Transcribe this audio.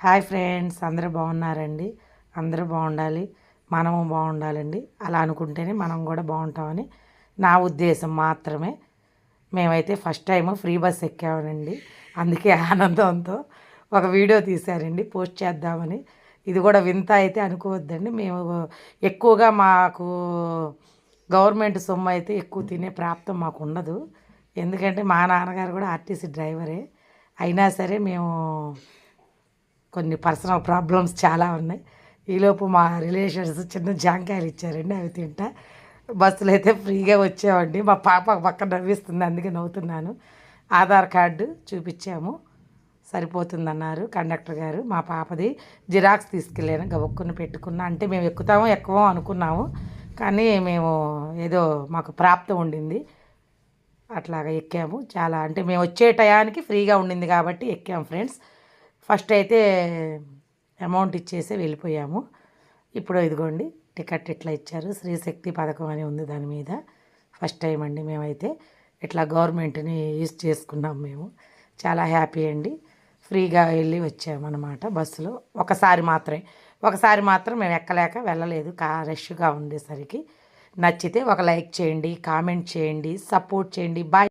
Hi friends అందరూ బాగున్నారండి? అందరూ బాగుండాలి. మనము బాగుండాలండి. అలా అనుకుంటేనే మనం కూడా బాగుంటామని నా ఉద్దేశం మాత్రమే. మేమైతే ఫస్ట్ టైం ఫ్రీ బస్ ఎక్కామనండి అందుకే ఆనందంతో ఒక వీడియో తీశారండి. పోస్ట్ చేద్దామని. ఇది కూడా వింత అయితే అనుకోవద్దండి. మేము ఎక్కువగా మాకు గవర్నమెంట్ సొమ్ము అయితే ఎక్కువ తినే ప్రాప్తం మాకు ఉండదు. ఎందుకంటే మా నాన్నగారు కూడా ఆర్టీసీ డ్రైవరే. అయినా సరే మేము కొన్ని పర్సనల్ ప్రాబ్లమ్స్ చాలా ఉన్నాయి. ఈలోపు మా రిలేషన్స్ చిన్న జాంకాయలు ఇచ్చారండి అవి తింటా. బస్సులో అయితే ఫ్రీగా వచ్చామండి. మా పాప పక్కన నవ్విస్తుంది అందుకే నవ్వుతున్నాను. ఆధార్ కార్డు చూపించాము. సరిపోతుందన్నారు కండక్టర్ గారు మా పాపది. జిరాక్స్ తీసుకెళ్ళాను గబుక్కుని పెట్టుకున్నా. అంటే మేము ఎక్కుతామో ఎక్కువో అనుకున్నాము. కానీ మేము ఏదో మాకు ప్రాప్తం ఉండింది. అట్లాగా ఎక్కాము. చాలా అంటే మేము వచ్చే టయానికి ఫ్రీగా ఉండింది కాబట్టి ఎక్కాము ఫ్రెండ్స్. ఫస్ట్ అయితే అమౌంట్ ఇచ్చేసి వెళ్ళిపోయాము. ఇప్పుడు ఇదిగోండి టికెట్ ఇట్లా ఇచ్చారు? శ్రీశక్తి పథకం అని ఉంది దాని మీద. ఫస్ట్ టైం అండి మేమైతే. ఇట్లా గవర్నమెంట్ని యూజ్ చేసుకున్నాం మేము. చాలా హ్యాపీ అండి. ఫ్రీగా వెళ్ళి వచ్చామన్నమాట బస్సులో. ఒకసారి మాత్రమే. ఒకసారి మాత్రం మేము ఎక్కలేక వెళ్ళలేదు. కా రష్గా ఉండేసరికి. నచ్చితే ఒక లైక్ చేయండి కామెంట్ చేయండి సపోర్ట్ చేయండి. బాయ్.